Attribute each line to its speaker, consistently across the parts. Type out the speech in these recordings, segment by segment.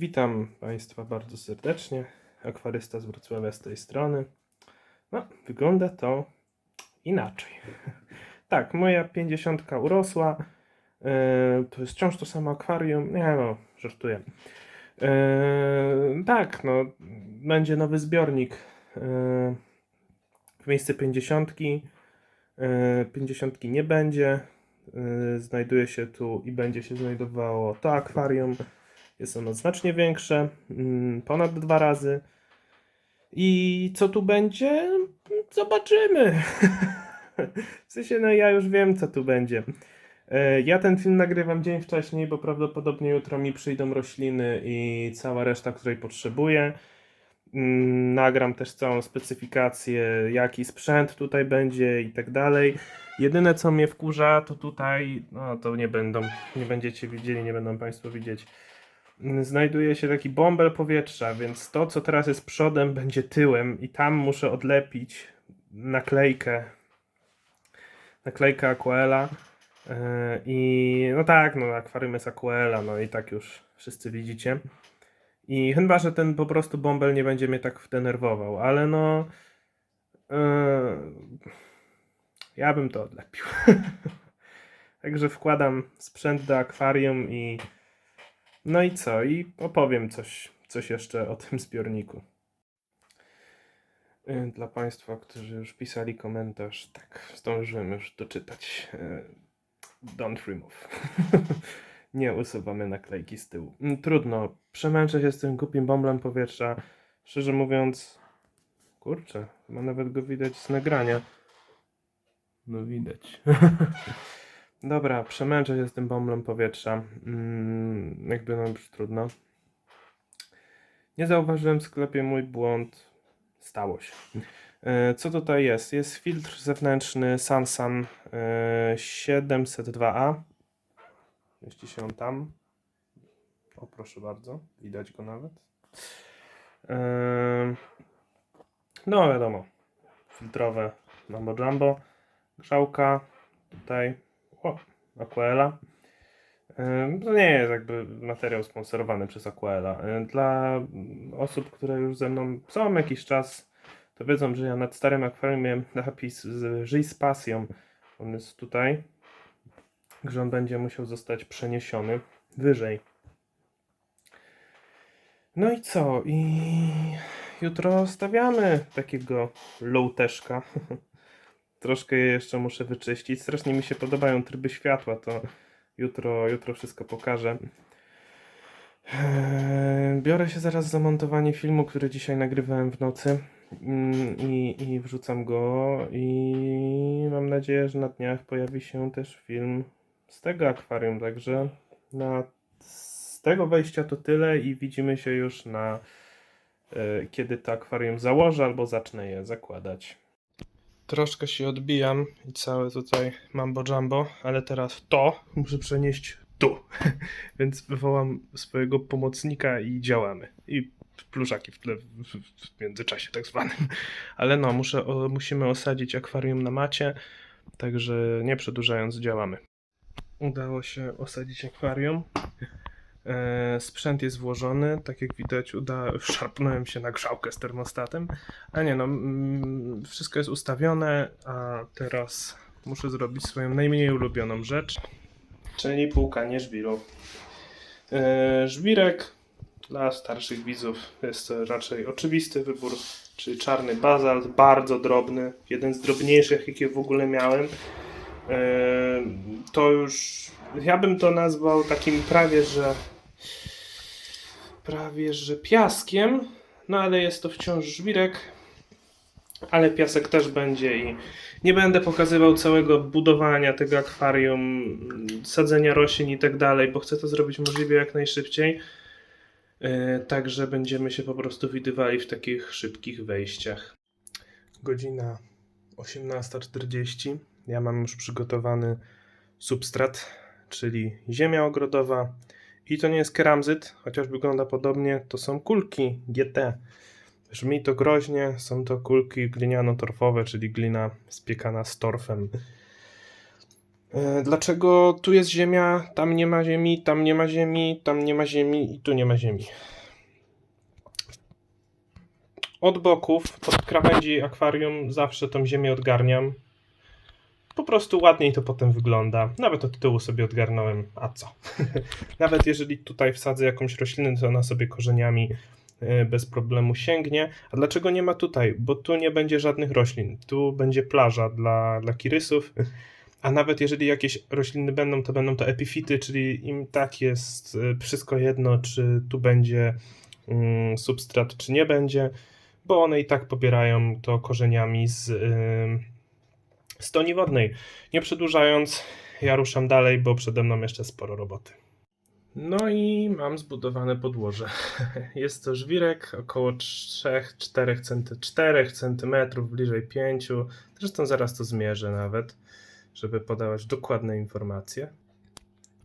Speaker 1: Witam Państwa bardzo serdecznie. Akwarysta z Wrocławia z tej strony. No, wygląda to inaczej. Tak, moja pięćdziesiątka urosła. Yy, to jest wciąż to samo akwarium. Nie no, żartuję. Yy, tak, no, będzie nowy zbiornik. Yy, w miejsce pięćdziesiątki. Yy, Pięćdziesiątki nie będzie. Znajduje się tu i będzie się znajdowało to akwarium. Jest ono znacznie większe, mm, ponad dwa razy. I co tu będzie? Zobaczymy. W sensie, no ja już wiem, co tu będzie. E, Ja ten film nagrywam dzień wcześniej, bo prawdopodobnie jutro mi przyjdą rośliny i cała reszta, której potrzebuję. Mm, Nagram też całą specyfikację, jaki sprzęt tutaj będzie i tak dalej. Jedyne co mnie wkurza, to tutaj, no to nie będą, nie będziecie widzieli, nie będą Państwo widzieć znajduje się taki bąbel powietrza, więc to, co teraz jest przodem, będzie tyłem i tam muszę odlepić naklejkę naklejkę Aquela Yy, i no tak, no akwarium jest Aquela, no i tak już wszyscy widzicie. I chyba, że ten po prostu bąbel nie będzie mnie tak denerwował, ale no yy, ja bym to odlepił. Także wkładam sprzęt do akwarium i no i co? I opowiem coś, coś jeszcze o tym zbiorniku. Y, Dla Państwa, którzy już pisali komentarz, tak, zdążyłem już doczytać. y, Don't remove. Nie usuwamy naklejki z tyłu. Mm, Trudno, przemęczę się z tym głupim bąblem powietrza. Szczerze mówiąc, kurczę, chyba nawet go widać z nagrania. No widać. Dobra, przemęczę się z tym bąblem powietrza. Mm, jakby no już trudno. Nie zauważyłem w sklepie mój błąd. Stało się. E, Co tutaj jest? Jest filtr zewnętrzny Sansan e, 702A. Mieści się on tam. O, proszę bardzo. Widać go nawet. E, No, wiadomo. Filtrowe Mambo Jumbo. Grzałka. Tutaj. O, Aquela. To nie jest jakby materiał sponsorowany przez Aquela. Dla osób, które już ze mną są jakiś czas, to wiedzą, że ja nad starym akwarium miałem napis Żyj z pasją. On jest tutaj. Że on będzie musiał zostać przeniesiony wyżej. No i co? I jutro stawiamy takiego low-teszka. Troszkę je jeszcze muszę wyczyścić. Strasznie mi się podobają tryby światła, to jutro, jutro wszystko pokażę. Eee, Biorę się zaraz za montowanie filmu, który dzisiaj nagrywałem w nocy Mm, i, i wrzucam go i mam nadzieję, że na dniach pojawi się też film z tego akwarium, także na, z tego wejścia to tyle i widzimy się już na e, kiedy to akwarium założę albo zacznę je zakładać. Troszkę się odbijam i całe tutaj mambo jumbo, ale teraz to muszę przenieść tu. Więc wywołam swojego pomocnika i działamy. I pluszaki w tle w, międzyczasie tak zwanym. Ale no, muszę, o, musimy osadzić akwarium na macie, także nie przedłużając działamy. Udało się osadzić akwarium. E, sprzęt jest włożony, tak jak widać, uda... szarpnąłem się na grzałkę z termostatem. A nie no, mm, wszystko jest ustawione, a teraz muszę zrobić swoją najmniej ulubioną rzecz, czyli płukanie żwiru. E, żwirek dla starszych widzów jest raczej oczywisty wybór, czyli czarny bazalt, bardzo drobny, jeden z drobniejszych, jakie w ogóle miałem. E, To już, ja bym to nazwał takim prawie, że prawie, że piaskiem, no ale jest to wciąż żwirek, ale piasek też będzie i nie będę pokazywał całego budowania tego akwarium, sadzenia roślin i tak dalej, bo chcę to zrobić możliwie jak najszybciej. Yy, Także będziemy się po prostu widywali w takich szybkich wejściach. Godzina 18.40. Ja mam już przygotowany substrat, czyli ziemia ogrodowa. I to nie jest keramzyt, chociaż wygląda podobnie. To są kulki GT. Brzmi to groźnie. Są to kulki gliniano-torfowe, czyli glina spiekana z torfem. E, Dlaczego tu jest ziemia, tam nie ma ziemi, tam nie ma ziemi, tam nie ma ziemi i tu nie ma ziemi? Od boków, od krawędzi akwarium zawsze tą ziemię odgarniam. Po prostu ładniej to potem wygląda. Nawet od tyłu sobie odgarnąłem, a co? Nawet jeżeli tutaj wsadzę jakąś roślinę, to ona sobie korzeniami e, bez problemu sięgnie. A dlaczego nie ma tutaj? Bo tu nie będzie żadnych roślin. Tu będzie plaża dla, dla kirysów. A nawet jeżeli jakieś rośliny będą, to będą to epifity, czyli im tak jest y, wszystko jedno, czy tu będzie mm, substrat, czy nie będzie, bo one i tak pobierają to korzeniami z y, stoni wodnej. Nie przedłużając, ja ruszam dalej, bo przede mną jeszcze sporo roboty. No i mam zbudowane podłoże. Jest to żwirek około 3-4 cm, 4 cm, bliżej 5 Zresztą zaraz to zmierzę nawet, żeby podawać dokładne informacje.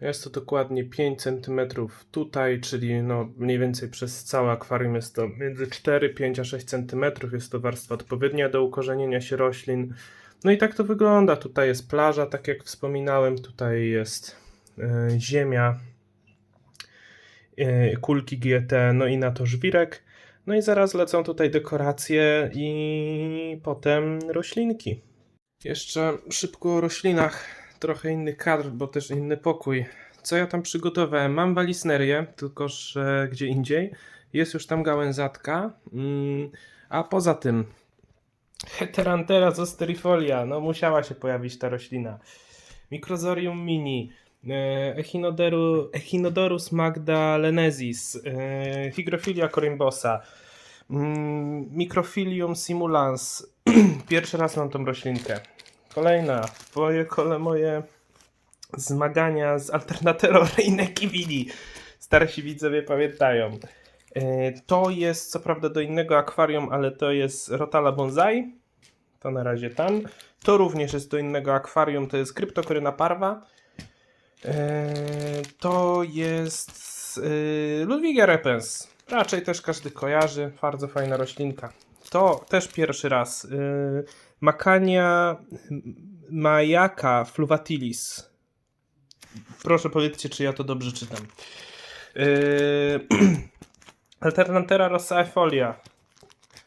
Speaker 1: Jest to dokładnie 5 cm tutaj, czyli no mniej więcej przez całe akwarium jest to między 4, 5 a 6 cm. Jest to warstwa odpowiednia do ukorzenienia się roślin. No i tak to wygląda. Tutaj jest plaża, tak jak wspominałem. Tutaj jest e, ziemia, e, kulki GT, no i na to żwirek. No i zaraz lecą tutaj dekoracje i potem roślinki. Jeszcze szybko o roślinach, trochę inny kadr, bo też inny pokój. Co ja tam przygotowałem? Mam walisnerię, tylko że gdzie indziej. Jest już tam gałęzatka. Mm, a poza tym Heterantera zosterifolia, no musiała się pojawić ta roślina. Microzorium mini, e, Echinodorus magdalensis, e, Hygrofilia corymbosa, mm, Microphilium simulans. Pierwszy raz mam tą roślinkę. Kolejna, moje, kole, moje zmagania z Alternatero Reinekivili. Starsi widzowie pamiętają. E, To jest co prawda do innego akwarium, ale to jest Rotala Bonsai. To na razie tam. To również jest do innego akwarium, to jest Kryptokoryna Parwa. E, To jest e, Ludwigia repens. Raczej też każdy kojarzy. Bardzo fajna roślinka. To też pierwszy raz. Makania Majaka fluvatilis. Proszę powiedzcie, czy ja to dobrze czytam. Alternantera rossaefolia.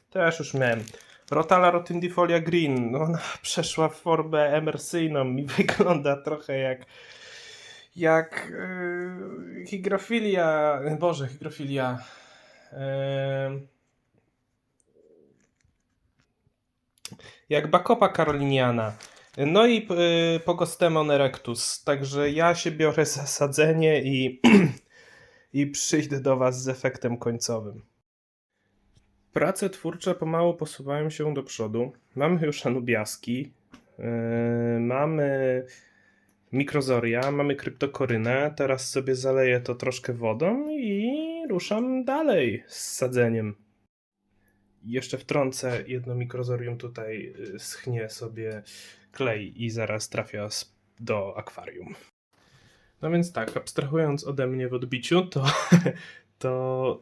Speaker 1: Też już miałem. Rotala rotundifolia green. No, ona przeszła w formę emersyjną i wygląda trochę jak jak yy, higrofilia. Boże, higrofilia. Yy, jak bakopa karoliniana. No i yy, Pogostemon erectus. Także ja się biorę za sadzenie i i przyjdę do Was z efektem końcowym. Prace twórcze pomału posuwają się do przodu. Mamy już anubiaski, yy, mamy mikrozoria, mamy kryptokorynę. Teraz sobie zaleję to troszkę wodą i ruszam dalej z sadzeniem. Jeszcze wtrącę jedno mikrozorium tutaj, yy, schnie sobie klej i zaraz trafia do akwarium. No więc tak, abstrahując ode mnie w odbiciu, to, to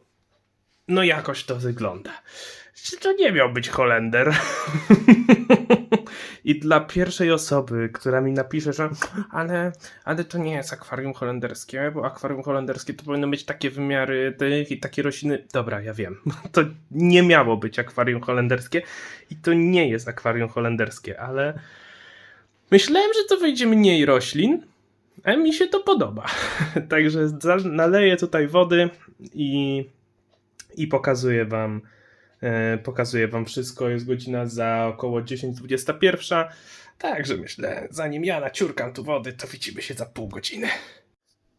Speaker 1: no jakoś to wygląda. Czy To nie miał być Holender. I dla pierwszej osoby, która mi napisze, że ale, ale to nie jest akwarium holenderskie, bo akwarium holenderskie to powinno mieć takie wymiary tych i takie rośliny. Dobra, ja wiem. To nie miało być akwarium holenderskie i to nie jest akwarium holenderskie, ale myślałem, że to wyjdzie mniej roślin, a mi się to podoba. Także naleję tutaj wody i, i pokazuję wam e, pokazuję wam wszystko. Jest godzina za około 10.21. Także myślę, zanim ja naciurkam tu wody, to widzimy się za pół godziny.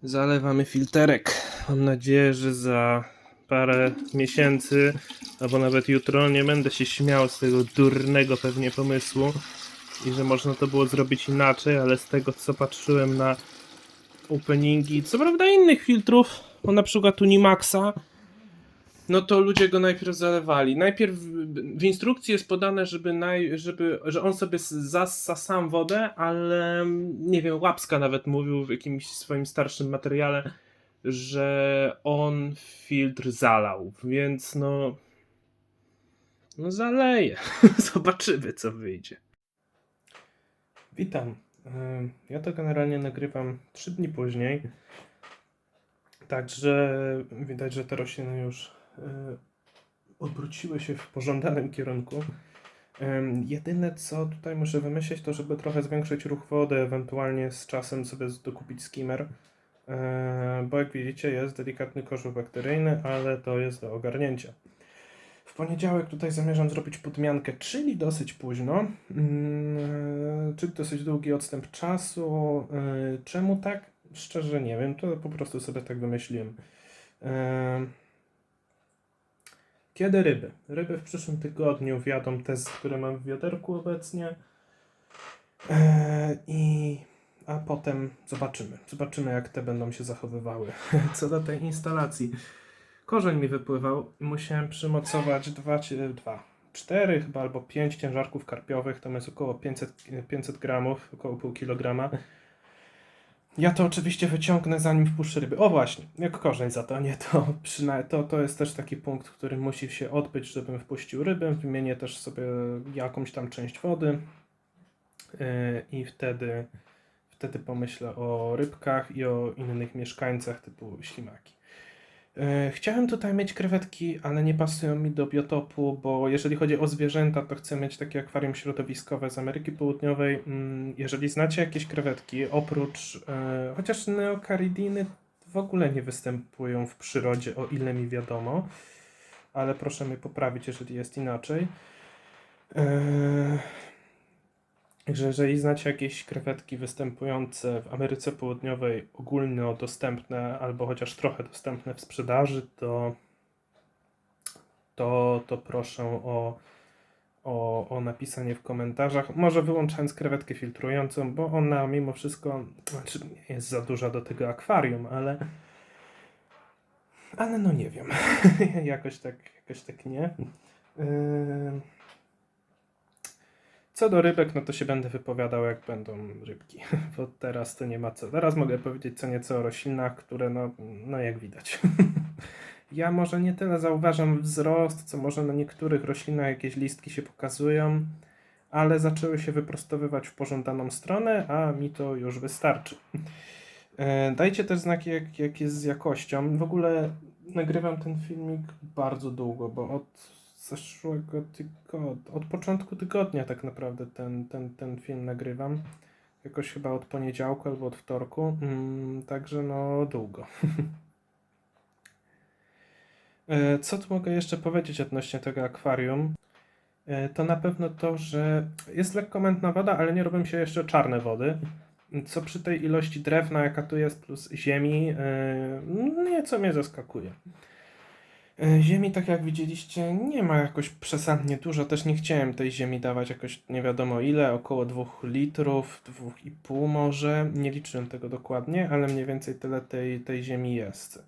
Speaker 1: Zalewamy filterek. Mam nadzieję, że za parę miesięcy, albo nawet jutro, nie będę się śmiał z tego durnego pewnie pomysłu i że można to było zrobić inaczej, ale z tego co patrzyłem na openingi, co prawda innych filtrów, bo na przykład Unimaxa, no to ludzie go najpierw zalewali. Najpierw w- instrukcji jest podane, żeby, naj, żeby że on sobie zassa sam wodę, ale nie wiem, Łapska nawet mówił w jakimś swoim starszym materiale, że on filtr zalał, więc no no zaleję. Zobaczymy co wyjdzie. Witam. Ja to generalnie nagrywam 3 dni później. Także widać, że te rośliny już y, odwróciły się w pożądanym kierunku. Jedyne co tutaj muszę wymyślić, to żeby trochę zwiększyć ruch wody, ewentualnie z czasem sobie dokupić skimmer. Yy, Bo jak widzicie jest delikatny koszul bakteryjny, ale to jest do ogarnięcia. W poniedziałek tutaj zamierzam zrobić podmiankę, czyli dosyć późno, czyli dosyć długi odstęp czasu. Yy, Czemu tak? Szczerze nie wiem, to po prostu sobie tak wymyśliłem. Yy, Kiedy ryby? Ryby w przyszłym tygodniu wjadą te, z- które mam w wiaderku obecnie. Yy, I a potem zobaczymy. Zobaczymy, jak te będą się zachowywały. Co do tej instalacji. Korzeń mi wypływał i musiałem przymocować dwa, dwa, cztery chyba albo pięć ciężarków karpiowych. Tam jest około 500, 500 gramów, około pół kilograma. Ja to oczywiście wyciągnę zanim wpuszczę ryby. O właśnie, jak korzeń za to, nie to przynajmniej to, to jest też taki punkt, który musi się odbyć, żebym wpuścił rybę. Wymienię też sobie jakąś tam część wody yy, i wtedy wtedy pomyślę o rybkach i o innych mieszkańcach typu ślimaki. E, Chciałem tutaj mieć krewetki, ale nie pasują mi do biotopu, bo jeżeli chodzi o zwierzęta, to chcę mieć takie akwarium środowiskowe z Ameryki Południowej. Mm, Jeżeli znacie jakieś krewetki, oprócz e, chociaż neokaridiny w ogóle nie występują w przyrodzie, o ile mi wiadomo, ale proszę mnie poprawić, jeżeli jest inaczej. Także jeżeli znacie jakieś krewetki występujące w Ameryce Południowej, ogólnodostępne albo chociaż trochę dostępne w sprzedaży, to, to, to proszę o, o, o napisanie w komentarzach. Może wyłączając krewetkę filtrującą, bo ona mimo wszystko znaczy nie jest za duża do tego akwarium, ale ale no nie wiem. jakoś tak, jakoś tak nie. Yy... Co do rybek, no to się będę wypowiadał, jak będą rybki, bo teraz to nie ma co. Teraz mogę powiedzieć co nieco o roślinach, które, no, no jak widać. ja może nie tyle zauważam wzrost, co może na niektórych roślinach jakieś listki się pokazują, ale zaczęły się wyprostowywać w pożądaną stronę, a mi to już wystarczy. E, Dajcie też znaki, jak, jak jest z jakością. W ogóle nagrywam ten filmik bardzo długo, bo od zeszłego tygodnia, od początku tygodnia tak naprawdę ten, ten, ten film nagrywam. Jakoś chyba od poniedziałku albo od wtorku. Mm, także no długo. E, Co tu mogę jeszcze powiedzieć odnośnie tego akwarium? E, To na pewno to, że jest lekko mętna woda, ale nie robią się jeszcze czarne wody. Co przy tej ilości drewna, jaka tu jest, plus ziemi, e, nieco mnie zaskakuje. E, Ziemi, tak jak widzieliście, nie ma jakoś przesadnie dużo. Też nie chciałem tej ziemi dawać jakoś nie wiadomo ile, około 2 litrów, 2,5 może. Nie liczyłem tego dokładnie, ale mniej więcej tyle tej, tej ziemi jest.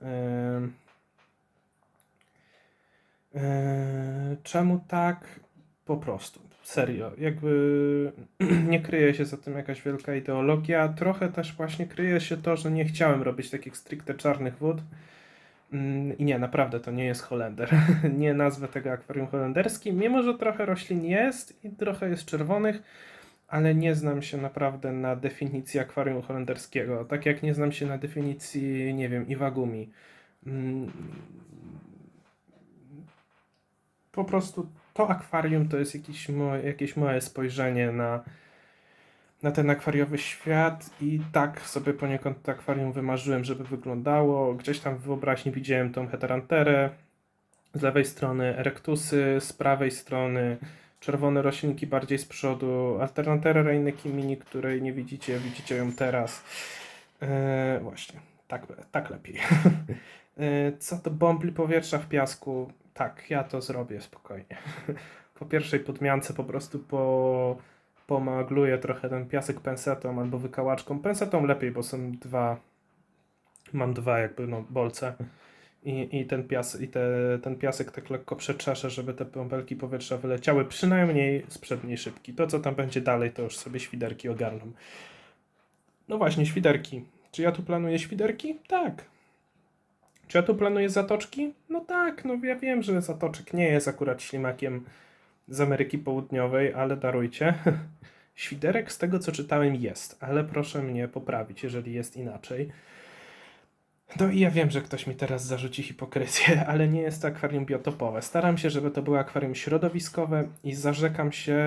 Speaker 1: Ym. Yy, czemu tak? Po prostu. Serio. Jakby nie kryje się za tym jakaś wielka ideologia. Trochę też właśnie kryje się to, że nie chciałem robić takich stricte czarnych wód. Mm, I nie, naprawdę to nie jest Holender. Nie nazwę tego akwarium holenderskim, mimo że trochę roślin jest i trochę jest czerwonych, ale nie znam się naprawdę na definicji akwarium holenderskiego. Tak jak nie znam się na definicji, nie wiem, Iwagumi. Mm, Po prostu to akwarium to jest jakieś moje, jakieś moje spojrzenie na, na ten akwariowy świat i tak sobie poniekąd to akwarium wymarzyłem, żeby wyglądało. Gdzieś tam w wyobraźni widziałem tą heteranterę, z lewej strony erektusy, z prawej strony czerwone roślinki bardziej z przodu, alternaterę Reineki Mini, której nie widzicie, widzicie ją teraz. Eee, właśnie, tak, tak lepiej. Eee, Co do bąbli powietrza w piasku, tak, ja to zrobię spokojnie. Po pierwszej podmiance po prostu po, pomagluję trochę ten piasek pensetą albo wykałaczką. Pensetą lepiej, bo są dwa, mam dwa jakby no bolce i, i, ten, pias, i te, ten piasek tak lekko przeczeszę, żeby te bąbelki powietrza wyleciały przynajmniej z przedniej szybki. To co tam będzie dalej, to już sobie świderki ogarną. No właśnie, świderki. Czy ja tu planuję świderki? Tak. Czy ja tu planuję zatoczki? No tak, no ja wiem, że zatoczek nie jest akurat ślimakiem z Ameryki Południowej, ale darujcie. Świderek z tego co czytałem jest, ale proszę mnie poprawić, jeżeli jest inaczej. No i ja wiem, że ktoś mi teraz zarzuci hipokryzję, ale nie jest to akwarium biotopowe. Staram się, żeby to było akwarium środowiskowe i zarzekam się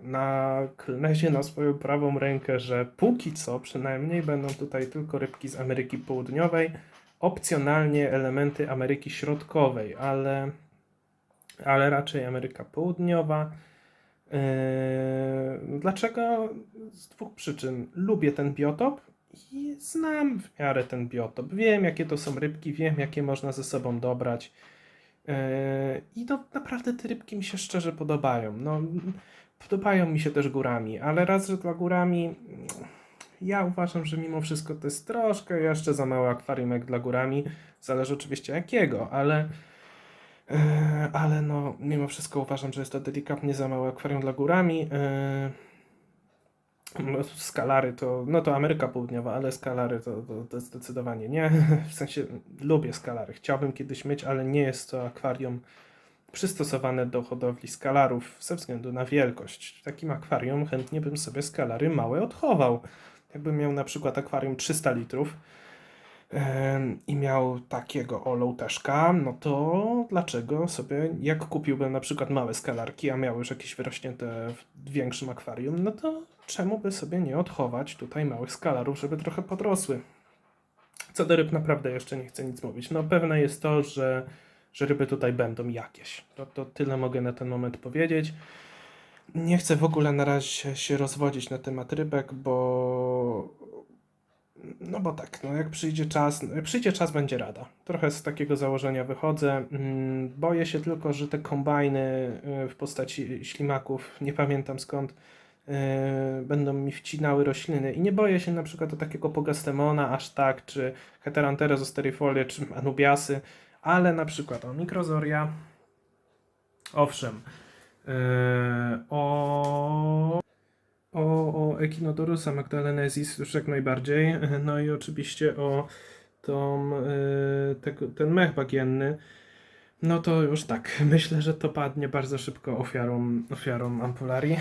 Speaker 1: na klnezie na swoją prawą rękę, że póki co przynajmniej będą tutaj tylko rybki z Ameryki Południowej, opcjonalnie elementy Ameryki Środkowej, ale, ale raczej Ameryka Południowa. Yy, Dlaczego? Z dwóch przyczyn. Lubię ten biotop i znam w miarę ten biotop. Wiem, jakie to są rybki, wiem, jakie można ze sobą dobrać. Yy, I no, naprawdę te rybki mi się szczerze podobają. No, podobają mi się też górami, ale raz, że dla górami ja uważam, że mimo wszystko to jest troszkę jeszcze za mały akwarium jak dla górami. Zależy oczywiście jakiego, ale ale no, mimo wszystko uważam, że jest to delikatnie za małe akwarium dla górami. No, Skalary to, no to Ameryka Południowa, ale skalary to, to, to zdecydowanie nie. W sensie lubię skalary, chciałbym kiedyś mieć, ale nie jest to akwarium przystosowane do hodowli skalarów ze względu na wielkość. W takim akwarium chętnie bym sobie skalary małe odchował. Jakbym miał na przykład akwarium 300 litrów, i miał takiego olołteszka, no to dlaczego sobie, jak kupiłbym na przykład małe skalarki, a miał już jakieś wyrośnięte w większym akwarium, no to czemu by sobie nie odchować tutaj małych skalarów, żeby trochę podrosły. Co do ryb naprawdę jeszcze nie chcę nic mówić. No pewne jest to, że, że ryby tutaj będą jakieś. To, to tyle mogę na ten moment powiedzieć. Nie chcę w ogóle na razie się rozwodzić na temat rybek, bo no bo tak, no jak przyjdzie czas, przyjdzie czas, będzie rada. Trochę z takiego założenia wychodzę. Mm, Boję się tylko, że te kombajny y, w postaci ślimaków, nie pamiętam skąd, y, będą mi wcinały rośliny. I nie boję się na przykład o takiego Pogastemona aż tak, czy Heteranthera zosterifolia, czy Anubiasy, ale na przykład o Mikrozoria. Owszem. y, O o, o Echinodorusa magdalensis już jak najbardziej. No i oczywiście o tą, y, tego, ten mech bagienny. No to już tak, myślę, że to padnie bardzo szybko ofiarą, ofiarą ampularii.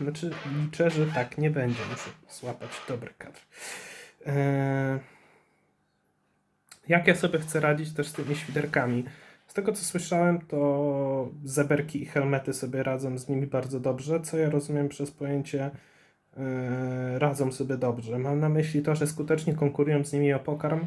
Speaker 1: Znaczy, liczę, że tak nie będzie. Muszę złapać dobry kadr. E, Jak ja sobie chcę radzić też z tymi świderkami? Tego co słyszałem, to zeberki i helmety sobie radzą z nimi bardzo dobrze, co ja rozumiem przez pojęcie e, radzą sobie dobrze. Mam na myśli to, że skutecznie konkurują z nimi o pokarm,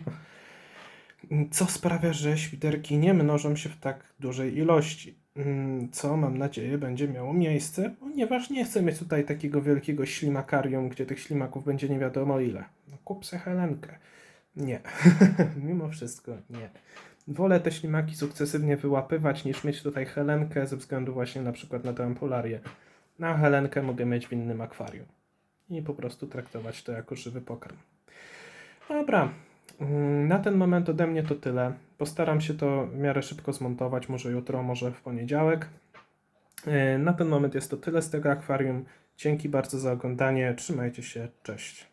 Speaker 1: co sprawia, że świderki nie mnożą się w tak dużej ilości. Mm, Co mam nadzieję będzie miało miejsce, ponieważ nie chcę mieć tutaj takiego wielkiego ślimakarium, gdzie tych ślimaków będzie nie wiadomo ile. No kup se Helenkę. Nie, mimo wszystko nie. Wolę te ślimaki sukcesywnie wyłapywać, niż mieć tutaj Helenkę ze względu właśnie na przykład na tę ampularię. Na Helenkę mogę mieć w innym akwarium. I po prostu traktować to jako żywy pokarm. Dobra, mm, na ten moment ode mnie to tyle. Postaram się to w miarę szybko zmontować, może jutro, może w poniedziałek. Yy, Na ten moment jest to tyle z tego akwarium. Dzięki bardzo za oglądanie. Trzymajcie się. Cześć.